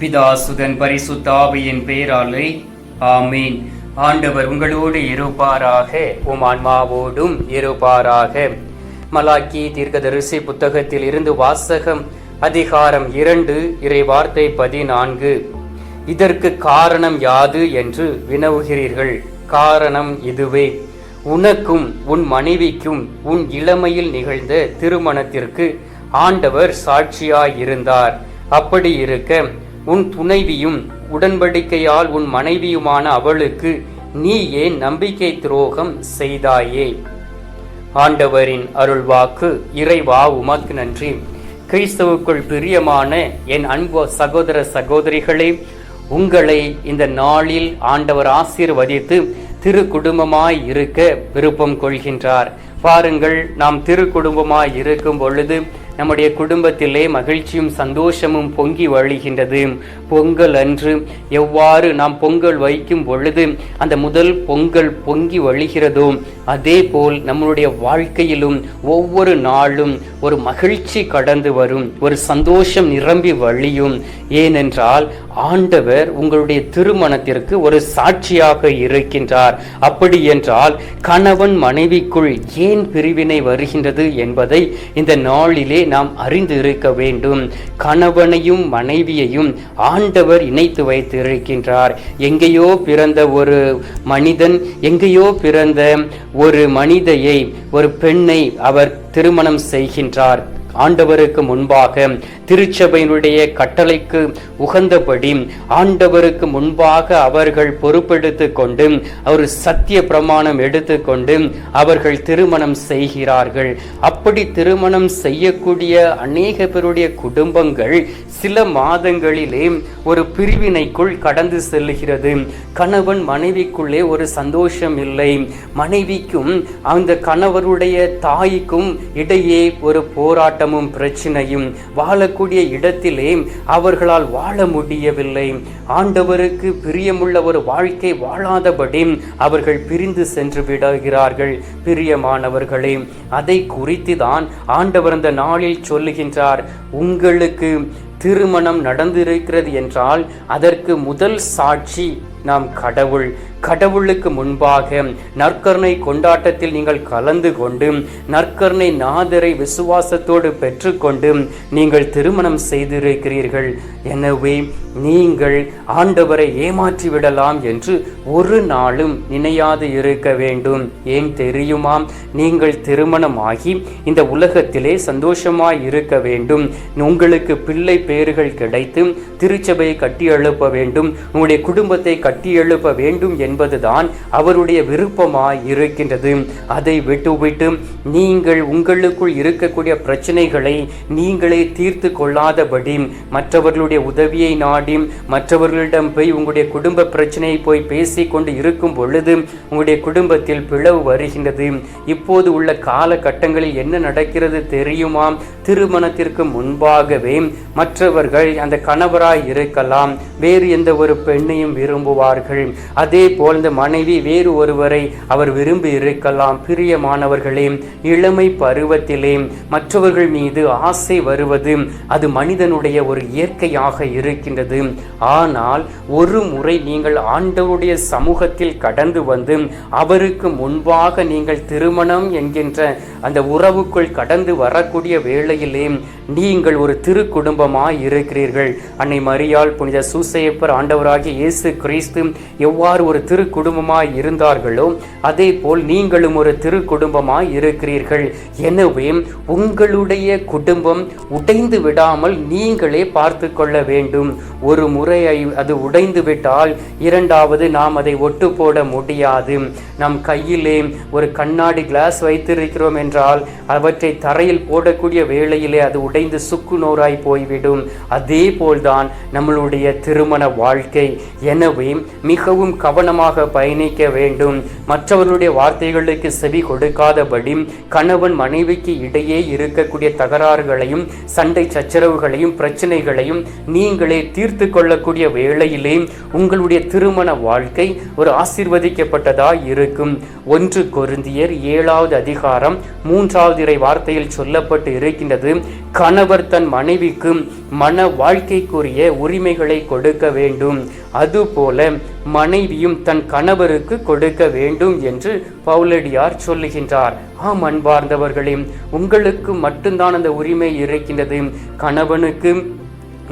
பிதாசுதன் பரிசுத்தாவியின் பெயராலே ஆமீன். ஆண்டவர் உங்களோடு இருப்பாராக உம் ஆன்மாவோடும் இருப்பாராக. மலாக்கி தீர்க்கதரிசி புத்தகத்தில் இருந்து வாசகம் அதிகாரம் இரண்டு இறை வார்த்தை பதினான்கு. இதற்கு காரணம் யாது என்று வினவுகிறீர்கள்? காரணம் இதுவே. உனக்கும் உன் மனைவிக்கும் உன் இளமையில் நிகழ்ந்த திருமணத்திற்கு ஆண்டவர் சாட்சியாயிருந்தார். அப்படி இருக்க உன் துணைவியும் உடன்படிக்கையால் உன் மனைவியுமான அவளுக்கு நீ ஏன் நம்பிக்கை துரோகம் செய்தாயே? ஆண்டவரின் அருள்வாக்கு இறைவா உமக்கு நன்றி. கிறிஸ்தவுக்குள் பிரியமான என் அன்பு சகோதர சகோதரிகளே உங்களை இந்த நாளில் ஆண்டவர் ஆசீர்வதித்து திரு குடும்பமாய் இருக்க விருப்பம் கொள்கின்றார். பாருங்கள் நாம் திரு குடும்பமாய் இருக்கும் பொழுது நம்முடைய குடும்பத்திலே மகிழ்ச்சியும் சந்தோஷமும் பொங்கி வழிகின்றது. பொங்கல் அன்று எவ்வாறு நாம் பொங்கல் வைக்கும் பொழுது அந்த முதல் பொங்கல் பொங்கி வழிகிறதோ அதே போல் நம்மளுடைய வாழ்க்கையிலும் ஒவ்வொரு நாளும் ஒரு மகிழ்ச்சி கடந்து வரும் ஒரு சந்தோஷம் நிரம்பி வழியும். ஏனென்றால் ஆண்டவர் உங்களுடைய திருமணத்திற்கு ஒரு சாட்சியாக இருக்கின்றார். அப்படி என்றால் கணவன் மனைவிக்குள் ஏன் பிரிவினை வருகின்றது என்பதை இந்த நாளிலே நாம் அறிந்து இருக்க வேண்டும். கணவனையும் மனைவியையும் ஆண்டவர் இணைத்து வைத்து இருக்கின்றார் எங்கேயோ பிறந்த ஒரு மனிதன் எங்கேயோ பிறந்த ஒரு மனிதையை ஒரு பெண்ணை அவர் திருமணம் செய்கின்றார். ஆண்டவருக்கு முன்பாக திருச்சபையினுடைய கட்டளைக்கு உகந்தபடி ஆண்டவருக்கு முன்பாக அவர்கள் பொறுப்பெடுத்து கொண்டு ஒரு சத்திய பிரமாணம் எடுத்துக்கொண்டு அவர்கள் திருமணம் செய்கிறார்கள். அப்படி திருமணம் செய்யக்கூடிய அநேக பேருடைய குடும்பங்கள் சில மாதங்களிலே ஒரு பிரிவினைக்குள் கடந்து செல்லுகிறது. கணவன் மனைவிக்குள்ளே ஒரு சந்தோஷம் இல்லை. மனைவிக்கும் அந்த கணவருடைய தாய்க்கும் இடையே ஒரு போராட்டமும் பிரச்சனையும் வாழக்கூடிய இடத்திலே அவர்களால் வாழ முடியவில்லை. ஆண்டவருக்கு பிரியமுள்ள ஒரு வாழ்க்கை வாழாதபடி அவர்கள் பிரிந்து சென்று விடுகிறார்கள். பிரியமானவர்களே அதை குறித்து தான் ஆண்டவர் அந்த நாளில் சொல்லுகின்றார். உங்களுக்கு திருமணம் நடந்திருக்கிறது என்றால் அதற்கு முதல் சாட்சி நாம் கடவுள். கடவுளுக்கு முன்பாக நற்கருணை கொண்டாட்டத்தில் நீங்கள் கலந்து கொண்டு நற்கருணை நாதரை விசுவாசத்தோடு பெற்றுக்கொண்டு நீங்கள் திருமணம் செய்திருக்கிறீர்கள். எனவே நீங்கள் ஆண்டவரை ஏமாற்றி விடலாம் என்று ஒரு நாளும் நினையாது இருக்க வேண்டும். ஏன் தெரியுமா? நீங்கள் திருமணமாகி இந்த உலகத்திலே சந்தோஷமாய் இருக்க வேண்டும். உங்களுக்கு பிள்ளை பேறுகள் கிடைத்து திருச்சபையை கட்டி எழுப்ப வேண்டும். உங்களுடைய குடும்பத்தை கட்டியெழுப்ப வேண்டும் என்பதுதான் அவருடைய விருப்பமாய் இருக்கின்றது. அதை விட்டுவிட்டு நீங்கள் உங்களுக்குள் இருக்கக்கூடிய பிரச்சனைகளை நீங்களே தீர்த்து கொள்ளாதபடி மற்றவர்களுடைய உதவியை நாடி மற்றவர்களிடம் போய் உங்களுடைய குடும்ப பிரச்சனையை போய் பேசிக்கொண்டு இருக்கும் பொழுது உங்களுடைய குடும்பத்தில் பிளவு வருகின்றது. இப்போது உள்ள காலகட்டங்களில் என்ன நடக்கிறது தெரியுமா? திருமணத்திற்கு முன்பாகவே மற்ற மற்றவர்கள் அந்த கணவராய் இருக்கலாம். வேறு எந்த ஒரு பெண்ணையும் விரும்புவார்கள். அதே போல் இந்த மனைவி வேறு ஒருவரை அவர் விரும்பி இருக்கலாம். பிரியமானவர்களே இளமை பருவத்திலே மற்றவர்கள் மீது ஆசை வருவது அது மனிதனுடைய ஒரு இயற்கையாக இருக்கின்றது. ஆனால் ஒரு முறை நீங்கள் ஆண்டவருடைய சமூகத்தில் கடந்து வந்து அவருக்கு முன்பாக நீங்கள் திருமணம் என்கின்ற அந்த உறவுக்குள் கடந்து வரக்கூடிய வேளையிலே நீங்கள் ஒரு திரு குடும்பமாய் இருக்கிறீர்கள் அன்னை மரியாள் புனித சூசையப்பர் ஆண்டவராகிய இயேசு கிறிஸ்து எவ்வாறு ஒரு திரு குடும்பமாய் இருந்தார்களோ அதே போல் நீங்களும் ஒரு திரு குடும்பமாய் இருக்கிறீர்கள். எனவே உங்களுடைய குடும்பம் உடைந்து விடாமல் நீங்களே பார்த்து கொள்ள வேண்டும். ஒரு முறை அது உடைந்து விட்டால் இரண்டாவது நாம் அதை ஒட்டு போட முடியாது. நம் கையிலே ஒரு கண்ணாடி கிளாஸ் வைத்திருக்கிறோம் என்றால் அவற்றை தரையில் போடக்கூடிய வேளையிலே அது உடைந்து சுக்கு நோராய் போய்விடும். அதே போல்தான் நம்மளுடைய திருமண வாழ்க்கை. எனவே மிகவும் கவனமாக பயணிக்க வேண்டும். மற்றவர்களுடைய வார்த்தைகளுக்கு செவி கொடுக்காதபடி கணவன் மனைவிக்கு இடையே இருக்கக்கூடிய தகராறுகளையும் சண்டை சச்சரவுகளையும் பிரச்சனைகளையும் நீங்களே தீர்த்து கொள்ளக்கூடிய வேளையிலே உங்களுடைய திருமண வாழ்க்கை ஒரு ஆசிர்வதிக்கப்பட்டதா இருக்கும். ஒன்று கொருந்தியர் ஏழாவது அதிகாரம் மூன்றாவது இறை வார்த்தையில் சொல்லப்பட்டு இருக்கின்றது கணவர் தன் மனைவிக்கு மன வாழ்க்கைக்குரிய உரிமைகளை கொடுக்க வேண்டும். அதுபோல மனைவியும் தன் கணவருக்கு கொடுக்க வேண்டும் என்று பவுலடியார் சொல்லுகின்றார். ஆம் அன்பார்ந்தவர்களே உங்களுக்கு மட்டும்தான் அந்த உரிமை இருக்கின்றது. கணவனுக்கு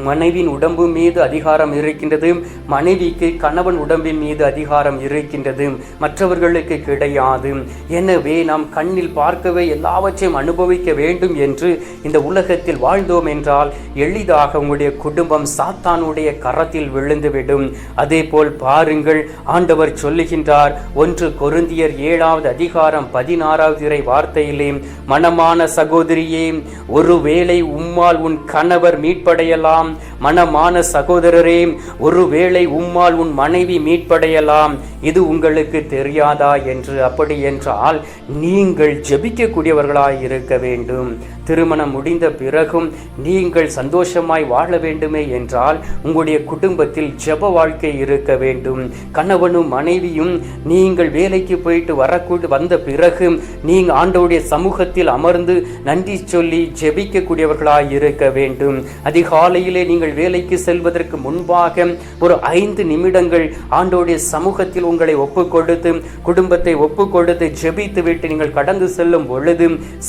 மனைவின் உடம்பு மீது அதிகாரம் இருக்கின்றது. மனைவிக்கு கணவன் உடம்பின் மீது அதிகாரம் இருக்கின்றது. மற்றவர்களுக்கு கிடையாது. எனவே நாம் கண்ணில் பார்க்கவே எல்லாவற்றையும் அனுபவிக்க வேண்டும் என்று இந்த உலகத்தில் வாழ்ந்தோம் என்றால் எளிதாக உங்களுடைய குடும்பம் சாத்தானுடைய கரத்தில் விழுந்துவிடும். அதே போல் பாருங்கள் ஆண்டவர் சொல்லுகின்றார் ஒன்று கொருந்தியர் ஏழாவது அதிகாரம் பதினாறாவது இறை வார்த்தையிலே மனமான சகோதரியே ஒருவேளை உம்மால் உன் கணவர் மீட்படையலாம். um, மனமான சகோதரரே ஒருவேளை உம்மால் உன் மனைவி மீட்படையலாம். இது உங்களுக்கு தெரியாதா என்று? அப்படி என்றால் நீங்கள் ஜெபிக்கக்கூடியவர்களாய் இருக்க வேண்டும். திருமணம் முடிந்த பிறகும் நீங்கள் சந்தோஷமாய் வாழ வேண்டுமே என்றால் உங்களுடைய குடும்பத்தில் ஜெப வாழ்க்கை இருக்க வேண்டும். கணவனும் மனைவியும் நீங்கள் வேலைக்கு போயிட்டு வரக்கூட வந்த பிறகு நீங்கள் ஆண்டவுடைய சமூகத்தில் அமர்ந்து நன்றி சொல்லி ஜெபிக்கக்கூடியவர்களாய் இருக்க வேண்டும். அதிகாலையிலே நீங்கள் நீங்கள் வேலைக்கு செல்வதற்கு முன்பாக ஒரு ஐந்து நிமிடங்கள் ஆண்டோடைய சமூகத்தில் உங்களை ஒப்பு கொடுத்து குடும்பத்தை ஒப்பு கொடுத்து ஜெபித்து விட்டு நீங்கள் கடந்து செல்லும் பொழுது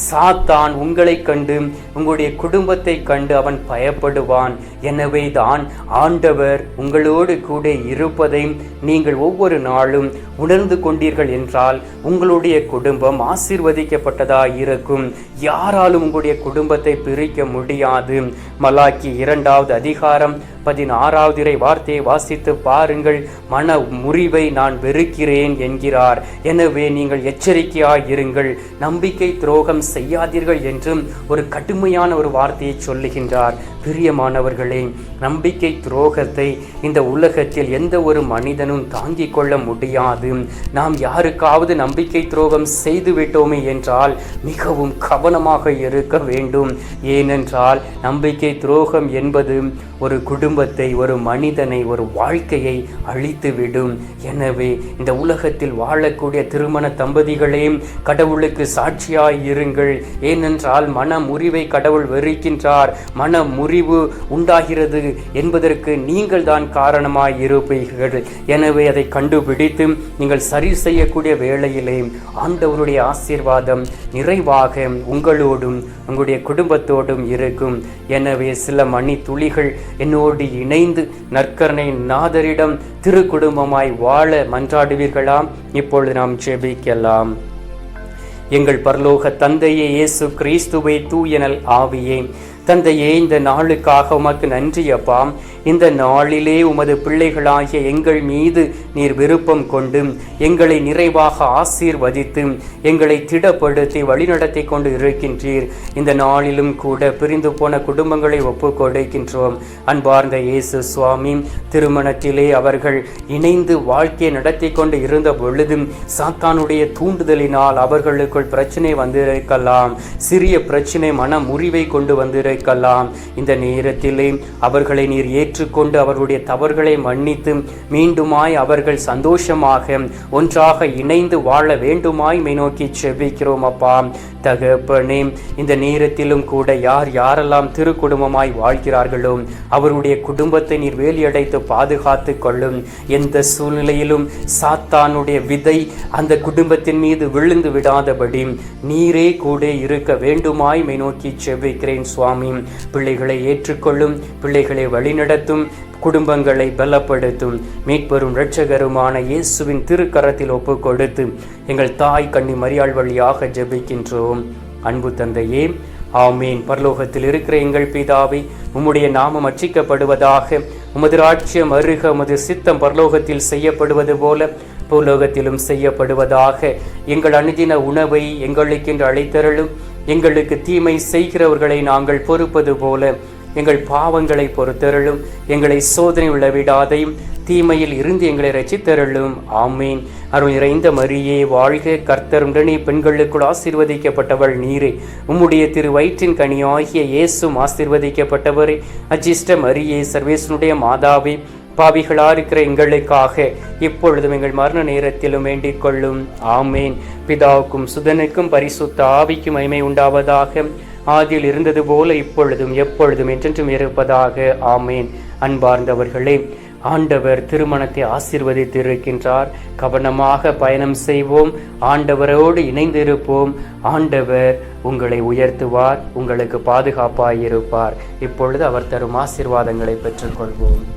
சாத்தான் உங்களை கண்டு உங்களுடைய குடும்பத்தை கண்டு அவன் பயப்படுவான். எனவே தான் ஆண்டவர் உங்களோடு கூட இருப்பதை நீங்கள் ஒவ்வொரு நாளும் உணர்ந்து கொண்டீர்கள் என்றால் உங்களுடைய குடும்பம் ஆசீர்வதிக்கப்பட்டதாக இருக்கும். யாராலும் உங்களுடைய குடும்பத்தை பிரிக்க முடியாது. மலாக்கி இரண்டாவது அதிக அதிகாரம் பதினாறாவது இறை வார்த்தையை வாசித்து பாருங்கள். மன முறிவை நான் வெறுக்கிறேன் என்கிறார். எனவே நீங்கள் எச்சரிக்கையாய் இருங்கள். நம்பிக்கை துரோகம் செய்யாதீர்கள் என்றும் ஒரு கடுமையான ஒரு வார்த்தையை சொல்லுகின்றார். பிரியமானவர்களே நம்பிக்கை துரோகத்தை இந்த உலகத்தில் எந்த ஒரு மனிதனும் தாங்கிக் கொள்ள முடியாது. நாம் யாருக்காவது நம்பிக்கை துரோகம் செய்து விட்டோமே என்றால் மிகவும் கவனமாக இருக்க வேண்டும். ஏனென்றால் நம்பிக்கை துரோகம் என்பது ஒரு குடும்பத்தை ஒரு மனிதனை ஒரு வாழ்க்கையை அழித்துவிடும். எனவே இந்த உலகத்தில் வாழக்கூடிய திருமண தம்பதிகளையும் கடவுளுக்கு சாட்சியாய் இருங்கள். ஏனென்றால் மன முறிவை கடவுள் வெறுக்கின்றார். மன முறிவு உண்டாகிறது என்பதற்கு நீங்கள் தான் காரணமாய் இருப்பீர்கள். எனவே அதை கண்டுபிடித்து நீங்கள் சரி செய்யக்கூடிய வேளையிலே ஆண்டவருடைய ஆசீர்வாதம் நிறைவாக உங்களோடும் உங்களுடைய குடும்பத்தோடும் இருக்கும். எனவே சில மணி துளிகள் என்னோடு இணைந்து நற்கரணை நாதரிடம் திரு குடும்பமாய் வாழ மன்றாடுவீர்களாம். இப்பொழுது நாம் ஜெபிக்கலாம். எங்கள் பரலோக தந்தையே இயேசு கிறிஸ்துவை தூயனல் ஆவியே. தந்தையே இந்த நாளுக்காக உமக்கு நன்றி அப்பா. இந்த நாளிலே உமது பிள்ளைகளாகிய எங்கள் மீது நீர் விருப்பம் கொண்டு எங்களை நிறைவாக ஆசீர்வதித்து எங்களை திடப்படுத்தி வழிநடத்தி கொண்டு இருக்கின்றீர். இந்த நாளிலும் கூட பிரிந்து போன குடும்பங்களை ஒப்பு கொடுக்கின்றோம். அன்பார்ந்த இயேசு சுவாமி திருமணத்திலே அவர்கள் இணைந்து வாழ்க்கையை நடத்தி கொண்டு இருந்த பொழுதும் சாத்தானுடைய தூண்டுதலினால் அவர்களுக்குள் பிரச்சனை வந்திருக்கலாம். சிறிய பிரச்சனை மன முறிவை கொண்டு வந்திருக்கலாம் இந்த நேரத்திலே அவர்களை நீர் ஏற்றுக்கொண்டு அவர்களுடைய தவறுகளை மன்னித்து மீண்டுமாய் அவர்கள் சந்தோஷமாக ஒன்றாக இணைந்து வாழ வேண்டுமாய் மை நோக்கி செபிக்கிறோம் அப்பா. தகப்பனே இந்த நேரத்திலும் கூட யார் யாரெல்லாம் திருக்குடும்பமாய் வாழ்கிறார்களோ அவருடைய குடும்பத்தை நீர் வேலியடைத்து பாதுகாத்து கொள்ளும். எந்த சூழ்நிலையிலும் சாத்தானுடைய விதை அந்த குடும்பத்தின் மீது விழுந்து விடாதபடி நீரே கூட இருக்க வேண்டுமாய் மை நோக்கி செபிக்கிறேன் சுவாமி. பிள்ளைகளை ஏற்றுக்கொள்ளும் பிள்ளைகளை வழிநடத்தும் குடும்பங்களை பலப்படுத்தும். மீட்பெரும் இரட்சகருமான இயேசுவின் திருக்கரத்தில் ஒப்பு கொடுத்து எங்கள் தாய் கண்ணி மரியாள் வழியாக ஜெபிக்கின்றோம். அன்பு தந்தையே ஆமீன். பரலோகத்தில் இருக்கிற எங்கள் பிதாவை உம்முடைய நாமம் அச்சிக்கப்படுவதாக உமது ராட்சியம் அருக உமது சித்தம் பரலோகத்தில் செய்யப்படுவது போல பூலோகத்திலும் செய்யப்படுவதாக எங்கள் அணுதின உணவை எங்களுக்கென்று அழைத்தருளும். எங்களுக்கு தீமை செய்கிறவர்களை நாங்கள் பொறுப்பது போல எங்கள் பாவங்களை பொறுத்தருளும். எங்களை சோதனை உள்ளவிடாதையும் தீமையில் இருந்து எங்களை ரசித்தருளும் ஆமீன். அருள் நிறைந்த மரியே வாழ்க கர்த்தருடனே பெண்களுக்குள் ஆசீர்வதிக்கப்பட்டவள் நீரே. உம்முடைய திரு வயிற்றின் கனியாகிய இயேசும் ஆசீர்வதிக்கப்பட்டவரே. அஜிஷ்ட மரியே சர்வேசனுடைய மாதாவே பாவிகளாக இருக்கிற எங்களுக்காக இப்பொழுதும் எங்கள் மரண நேரத்திலும் வேண்டிக் கொள்ளும். ஆமேன். பிதாவுக்கும் சுதனுக்கும் பரிசுத்த ஆவிக்கும் மகிமை உண்டாவதாக. ஆதியில் இருந்தது போல இப்பொழுதும் எப்பொழுதும் என்றென்றும் இருப்பதாக. ஆமேன். அன்பார்ந்தவர்களே ஆண்டவர் திருமணத்தை ஆசீர்வதித்து இருக்கின்றார் கவனமாக பயணம் செய்வோம். ஆண்டவரோடு இணைந்திருப்போம். ஆண்டவர் உங்களை உயர்த்துவார் உங்களுக்கு பாதுகாப்பாக இருப்பார் இப்பொழுது அவர் தரும் ஆசிர்வாதங்களை பெற்றுக்கொள்வோம்.